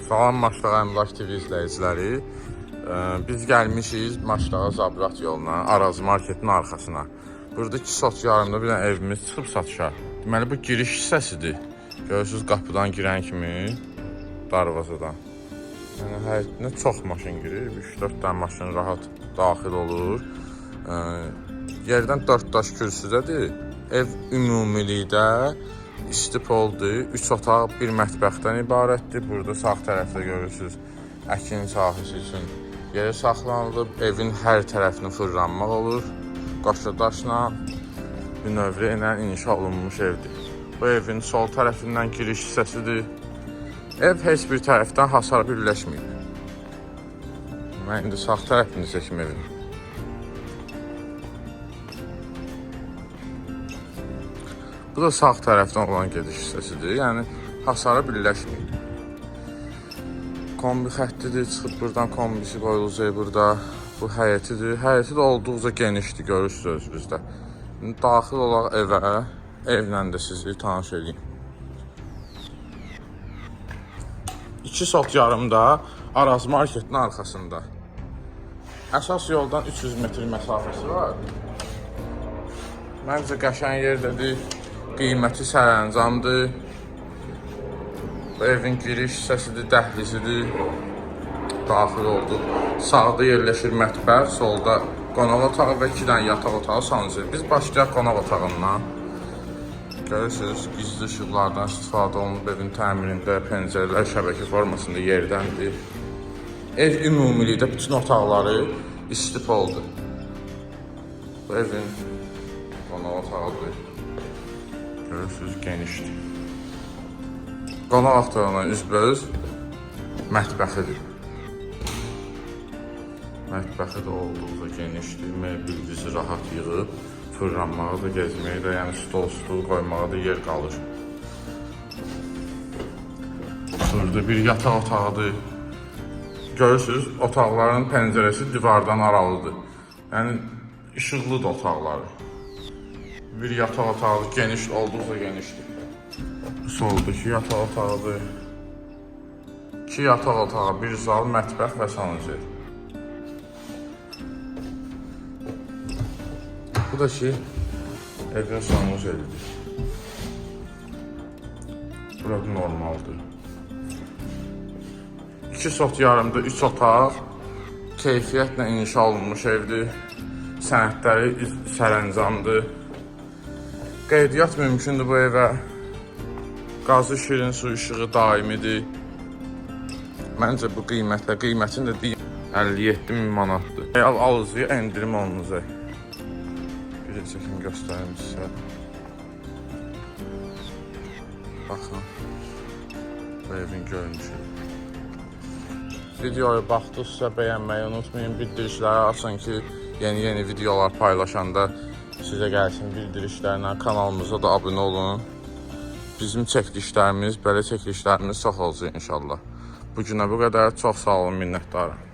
Salam Maçdağa Əmlak TV izləyiciləri. Ee, Biz gəlmişik Maçdağa Zabrat yoluna, Arazı marketin arxasına. Burada 2 sot yarımda bir evimiz çıxıb satışa. Deməli bu giriş hissəsidir. Görürsüz qapıdan girən kimi darvazadan. Yəni həyətinə çox maşın girir. 3-4 dənə maşın rahat daxil olur. Ee, yerdən 4 daş kürsüdədir. Ev ümumilikdə istipoldur. 3 otaq, bir mətbəxdən ibarətdir. Burada sağ tərəfdə görürsüz əkin sahəsi üçün yeri saxlanılıb. Evin hər tərəfini fırlanmaq olur. Qaşa daşla, bünövrə ilə inşa olunmuş evdir. Bu evin sol tərəfindən giriş hissəsidir. Ev heç bir tərəfdən hasar birləşməyib. Mən indi sağ tərəfini çəkim Bu da sağ tərəfdən olan gediş hissəsidir. Yəni hasara birləşməyib. Kombi xəttidir, çıxıb buradan kombisi qoyulacaq burada. Bu həyətidir. Həyəti də olduqca genişdir, görürsüz özünüzdə. İndi daxil olaq evə, evlə də sizi tanış edeyim. 2 sot yarımda Araz marketin arxasında. Əsas yoldan 300 metr məsafəsi var. Məncə qəşəng yerdədir. Qiyməti sərəncamdır. Bu evin giriş hissəsidir, dəhlizidir. Daxil olduq. Sağda yerləşir mətbəx, solda qonaq otağı və 2 dənə yataq otağı sancılır. Biz başlayaq qonaq otağından. Görürsünüz, gizli işıqlardan istifadə olunub evin təmirində, pəncərələr şəbəkə formasında yerdəndir. Ev ümumilikdə bütün otaqları istipoldur. Bu evin qonaq otağıdır. Görürsünüz, genişdir. Qonaq otağına üzbəüz mətbəxidir. Mətbəxi də olduqca genişdir, mebel bizi rahat yığıb, fırlanmağa da, gezməyə də, yəni stol, stul qoymağa da yer qalır. Burada bir yataq otağıdır. Görürsüz, otaqların pəncərəsi divardan aralıdır. Yəni işıqlıdır otaqları. Bir yataq otağı geniş, olduqca genişdir. Soldakı yataq otağıdır. İki yataq otağı, bir zal, mətbəx və sanucer. Bu da ki, evin sanuzelidir. Burada normaldır. İki sot yarımda, üç otaq, keyfiyyətlə inşa olunmuş evdir. Sənədləri iz- sərəncamdır. Qeydiyyat mümkündür bu evə. Qazı şirin su işığı daimidir. Məncə bu qiymətlə, qiymətin də deyim 57 min manatdır. Real alıcıya endirim olunacaq. Bir çəkim göstərim sizə. Baxın. Bu evin görünüşü. Videoya baxdıqsa bəyənməyi unutmayın. Bildirişləri açın ki, yeni-yeni videolar paylaşanda sizə gəlsin bildirişlərlə. Kanalımıza da abunə olun. Bizim çəkilişlərimiz, belə çəkilişlərimiz çox olacaq inşallah. Bu günə bu qədər. Çox sağ olun, minnətdarım.